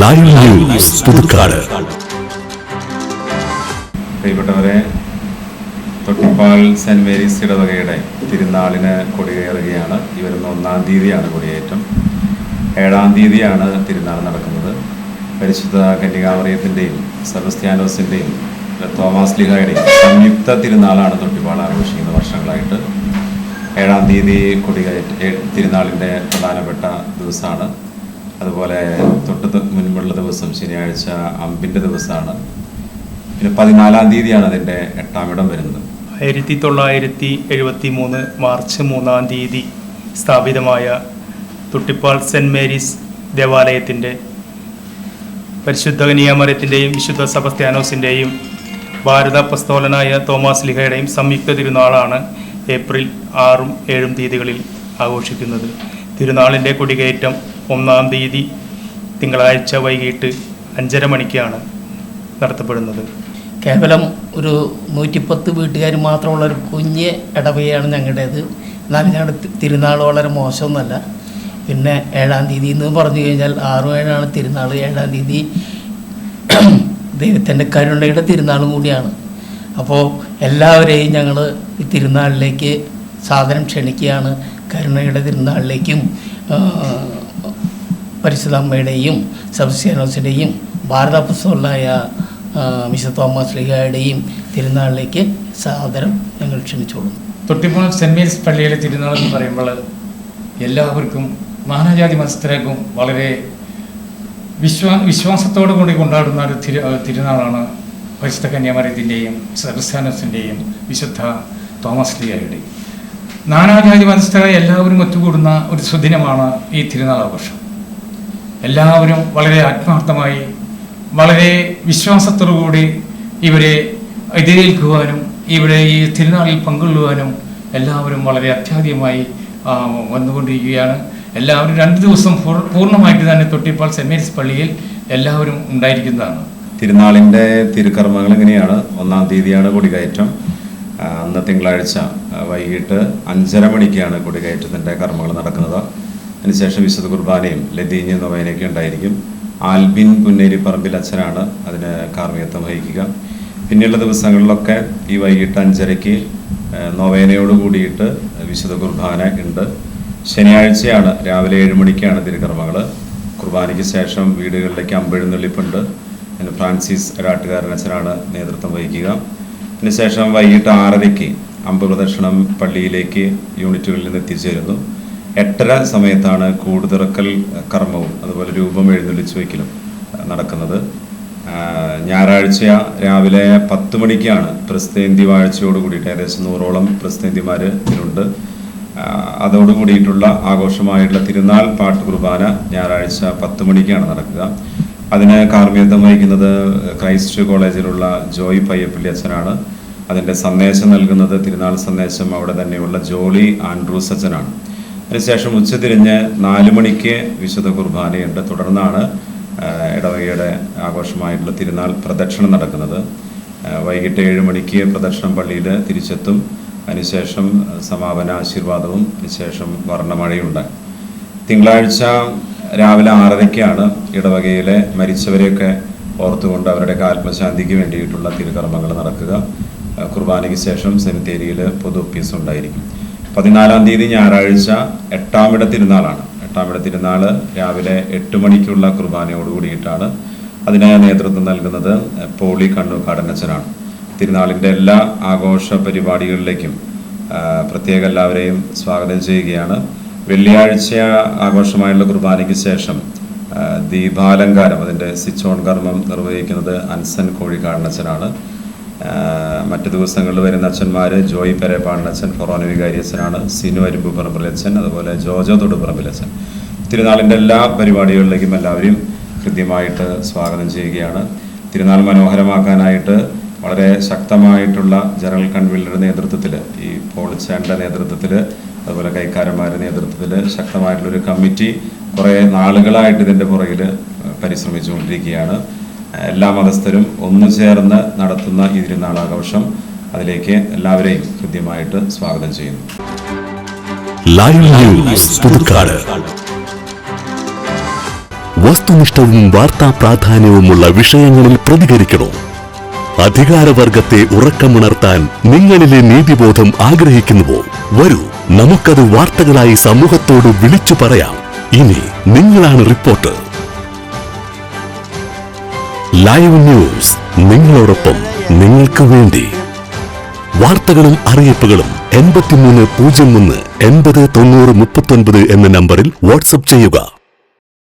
Live news Puthukkad പ്രിയപ്പെട്ടവരെ തൊട്ടിപ്പാൽ saint Mary's ഇടവകയുടെ തിരുനാളിന് കൊടികയറുകയാണ് ഈ വരുന്ന ഒന്നാം തീയതിയാണ് കൊടിയേറ്റം. ഏഴാം തീയതിയാണ് തിരുനാൾ നടക്കുന്നത്. പരിശുദ്ധ കന്യകാമറിയത്തിന്റെയും സെബസ്ത്യാനോസിന്റെയും തോമാസ് ലിഹായുടെയും സംയുക്ത തിരുനാളാണ് തൊട്ടുപാൽ ആഘോഷിക്കുന്ന വർഷങ്ങളായിട്ട്. ഏഴാം തീയതി കൊടികയറ്റ തിരുനാളിന്റെ പ്രധാനപ്പെട്ട ദിവസമാണ്. അതുപോലെ തൊട്ട് മുൻപുള്ള ദിവസം ശനിയാഴ്ച അമ്പിന്റെ ദിവസമാണ്. പിന്നെ പതിനാലാം തീയതിയാണ് അതിന്റെ ഇടം വരുന്നത്. ആയിരത്തി തൊള്ളായിരത്തി എഴുപത്തി മൂന്ന് മാർച്ച് മൂന്നാം തീയതി സ്ഥാപിതമായ തുട്ടിപ്പാൾ സെന്റ് മേരീസ് ദേവാലയത്തിന്റെ പരിശുദ്ധ കനിയാമരത്തിന്റെയും വിശുദ്ധ സബസ്ത്യാനോസിന്റെയും ഭാരത പ്രസ്തോലനായ തോമസ് ലിഹയുടെയും സംയുക്ത തിരുനാളാണ് ഏപ്രിൽ ആറും ഏഴും തീയതികളിൽ ആഘോഷിക്കുന്നത്. തിരുനാളിന്റെ കൊടികയറ്റം ഒന്നാം തീയതി തിങ്കളാഴ്ച വൈകിട്ട് അഞ്ചര മണിക്കാണ് നടത്തപ്പെടുന്നത്. കേവലം ഒരു നൂറ്റിപ്പത്ത് വീട്ടുകാർ മാത്രമുള്ള ഒരു കുഞ്ഞ് ഇടവയാണ് ഞങ്ങളുടേത്. എന്നാൽ ഞങ്ങളുടെ തിരുനാൾ വളരെ മോശമൊന്നുമല്ല. പിന്നെ ഏഴാം തീയതി എന്ന് പറഞ്ഞു കഴിഞ്ഞാൽ ആറും ഏഴാണ് തിരുനാൾ ഏഴാം തീയതി ദൈവത്തിന്റെ കരുണയുടെ തിരുനാളും കൂടിയാണ്. അപ്പോൾ എല്ലാവരെയും ഞങ്ങൾ ഈ തിരുനാളിലേക്ക് സാധനം ക്ഷണിക്കുകയാണ്. കരുണയുടെ തിരുനാളിലേക്കും ആ, പരിശുദ്ധ അമ്മയുടെയും സബ്സ്യാനോസിന്റെയും ഭാരത പുസ്തകങ്ങളായ മിസ്റ്റർ തോമസ് ലിഗയുടെയും തിരുനാളിലേക്ക് സാദരം ഞങ്ങൾ ക്ഷണിച്ചോളും. തൊട്ടിപ്പോൾ സെന്റ് മേരീസ് പള്ളിയിലെ തിരുനാൾ എന്ന് പറയുമ്പോൾ എല്ലാവർക്കും നാനാജാതി മത്സരക്കും വളരെ വിശ്വാ വിശ്വാസത്തോടു കൂടി കൊണ്ടാടുന്ന ഒരു തിരു തിരുനാളാണ് പരിശുദ്ധ കന്യാമരത്തിന്റെയും സെബസ്താനസിന്റെയും വിശുദ്ധ തോമസ് ലിയായുടെയും നാനാജാതി മതസ്ഥരായ എല്ലാവരും ഒത്തുകൂടുന്ന ഒരു സുദിനമാണ് ഈ തിരുനാൾ ആഘോഷം എല്ലാവരും വളരെ ആത്മാർത്ഥമായി വളരെ വിശ്വാസത്തോടുകൂടി ഇവരെ എതിരേൽക്കുവാനും ഇവിടെ ഈ തിരുനാളിൽ പങ്കൊള്ളുവാനും എല്ലാവരും വളരെ അത്യാധികമായി വന്നുകൊണ്ടിരിക്കുകയാണ്. എല്ലാവരും രണ്ട് ദിവസം പൂർണമായിട്ട് തന്നെ തൊട്ടിപ്പാൾ സെന്റ് മേരീസ് പള്ളിയിൽ എല്ലാവരും ഉണ്ടായിരിക്കുന്നതാണ്. തിരുനാളിന്റെ തിരുക്കർമ്മങ്ങൾ എങ്ങനെയാണ് ഒന്നാം തീയതിയാണ് കൊടികയറ്റം. അന്ന് തിങ്കളാഴ്ച വൈകിട്ട് അഞ്ചര മണിക്കാണ് കൊടികയറ്റത്തിന്റെ കർമ്മങ്ങൾ നടക്കുന്നത്. അതിനുശേഷം വിശുദ്ധ കുർബാനയും ലതീഞ്ഞ് നൊവേനയൊക്കെ ഉണ്ടായിരിക്കും. ആൽബിൻ പുന്നേരി പറമ്പിൽ അച്ഛനാണ് അതിന് കാർമ്മികത്വം വഹിക്കുക. പിന്നെയുള്ള ദിവസങ്ങളിലൊക്കെ ഈ വൈകിട്ട് അഞ്ചരയ്ക്ക് നൊവേനയോട് കൂടിയിട്ട് വിശുദ്ധ കുർബാന ഉണ്ട്. ശനിയാഴ്ചയാണ് രാവിലെ ഏഴ് മണിക്കാണ് തിരുക്കർമ്മങ്ങൾ കുർബാനയ്ക്ക് ശേഷം വീടുകളിലേക്ക് അമ്പെഴുന്നള്ളിപ്പുണ്ട്. അതിന് ഫ്രാൻസിസ് രാട്ടുകാരൻ അച്ഛനാണ് നേതൃത്വം വഹിക്കുക. അതിനുശേഷം വൈകിട്ട് ആറരയ്ക്ക് അമ്പ് പ്രദക്ഷിണം പള്ളിയിലേക്ക് യൂണിറ്റുകളിൽ നിന്ന് എത്തിച്ചേരുന്നു. എട്ടര സമയത്താണ് കൂടുതിറക്കൽ കർമ്മവും അതുപോലെ രൂപം എഴുന്നള്ളിച്ച് വയ്ക്കലും നടക്കുന്നത്. ഞായറാഴ്ച രാവിലെ പത്ത് മണിക്കാണ് പ്രസ്തേന്തി വാഴ്ചയോട് കൂടിയിട്ട് ഏകദേശം നൂറോളം പ്രസ്തേന്തിമാർ ഇതിലുണ്ട്. അതോട് കൂടിയിട്ടുള്ള ആഘോഷമായിട്ടുള്ള തിരുനാൾ പാട്ട് കുർബാന ഞായറാഴ്ച പത്ത് മണിക്കാണ് നടക്കുക. അതിന് കാർമ്മികത്വം വഹിക്കുന്നത് ക്രൈസ്റ്റ് കോളേജിലുള്ള ജോയ് പയ്യപ്പള്ളി അച്ഛനാണ്. അതിന്റെ സന്ദേശം നൽകുന്നത് തിരുനാൾ സന്ദേശം അവിടെ തന്നെയുള്ള ജോളി ആൻഡ്രൂസ് അച്ഛനാണ്. അതിനുശേഷം ഉച്ചതിരിഞ്ഞ് നാല് മണിക്ക് വിശുദ്ധ കുർബാനയുണ്ട്. തുടർന്നാണ് ഇടവകയുടെ ആഘോഷമായിട്ടുള്ള തിരുനാൾ പ്രദക്ഷിണം നടക്കുന്നത്. വൈകിട്ട് ഏഴ് മണിക്ക് പ്രദക്ഷിണം പള്ളിയിൽ തിരിച്ചെത്തും. അതിനുശേഷം സമാപന ആശീർവാദവും അതിനുശേഷം വർണമഴയുണ്ട്. തിങ്കളാഴ്ച രാവിലെ ആറരയ്ക്കാണ് ഇടവകയിലെ മരിച്ചവരെയൊക്കെ ഓർത്തുകൊണ്ട് അവരുടെയൊക്കെ ആത്മശാന്തിക്ക് വേണ്ടിയിട്ടുള്ള തിരുകർമ്മങ്ങൾ നടക്കുക. കുർബാനയ്ക്ക് ശേഷം സെമിത്തേരിയിൽ പൊതു ഓഫീസ് ഉണ്ടായിരിക്കും. പതിനാലാം തീയതി ഞായറാഴ്ച എട്ടാമിട തിരുനാളാണ്. എട്ടാമിട തിരുനാൾ രാവിലെ എട്ട് മണിക്കുള്ള കുർബാനയോട് കൂടിയിട്ടാണ് അതിന് നേതൃത്വം നൽകുന്നത് പോളി കണ്ണൂർ കാടനച്ചനാണ്. തിരുനാളിന്റെ എല്ലാ ആഘോഷ പരിപാടികളിലേക്കും പ്രത്യേക എല്ലാവരെയും സ്വാഗതം ചെയ്യുകയാണ്. വെള്ളിയാഴ്ച ആഘോഷമായുള്ള കുർബാനയ്ക്ക് ശേഷം ദീപാലങ്കാരം അതിന്റെ ഓൺ കർമ്മം നിർവഹിക്കുന്നത് അൻസൻ കോഴിക്കാടനച്ചനാണ് മറ്റു ദിവസങ്ങളിൽ വരുന്ന അച്ഛന്മാർ ജോയി പെരേപ്പാണച്ചൻ ഫൊറോന വികാരി അച്ഛനാണ് സിനു അരുമ്പ് പറമ്പിലച്ഛൻ അതുപോലെ ജോജോ തൊടുപറമ്പിലച്ഛൻ തിരുനാളിന്റെ എല്ലാ പരിപാടികളിലേക്കും എല്ലാവരെയും കൃത്യമായിട്ട് സ്വാഗതം ചെയ്യുകയാണ്. തിരുനാൾ മനോഹരമാക്കാനായിട്ട് വളരെ ശക്തമായിട്ടുള്ള ജനറൽ കൺവീനറുടെ നേതൃത്വത്തിൽ ഈ പോളിച്ചാന്റെ നേതൃത്വത്തിൽ അതുപോലെ കൈക്കാരന്മാരുടെ നേതൃത്വത്തിൽ ശക്തമായിട്ടുള്ളൊരു കമ്മിറ്റി കുറേ നാളുകളായിട്ട് ഇതിന്റെ പുറകിൽ പരിശ്രമിച്ചുകൊണ്ടിരിക്കുകയാണ്. എല്ലാ മതസ്ഥരും ഒന്നു ചേർന്ന് നടത്തുന്ന ഈ തിരുനാളാഘോഷം അതിലേക്ക് എല്ലാവരെയും ഹൃദ്യമായിട്ട് സ്വാഗതം ചെയ്യുന്നു. വസ്തുനിഷ്ഠവും വാർത്താ പ്രാധാന്യവുമുള്ള വിഷയങ്ങളിൽ പ്രതികരിക്കണോ? അധികാരവർഗത്തെ ഉറക്കമുണർത്താൻ നിങ്ങളിലെ നീതിബോധം ആഗ്രഹിക്കുന്നുവോ? വരൂ നമുക്കത് വാർത്തകളായി സമൂഹത്തോട് വിളിച്ചു പറയാം. ഇനി നിങ്ങളാണ് റിപ്പോർട്ടർ. ലൈവ് ന്യൂസ് നിങ്ങളോടൊപ്പം നിങ്ങൾക്ക് വേണ്ടി. വാർത്തകളും അറിയിപ്പുകളും എൺപത്തിമൂന്ന് പൂജ്യം ഒന്ന് എൺപത് തൊണ്ണൂറ് മുപ്പത്തൊൻപത് എന്ന നമ്പറിൽ വാട്സപ്പ് ചെയ്യുക.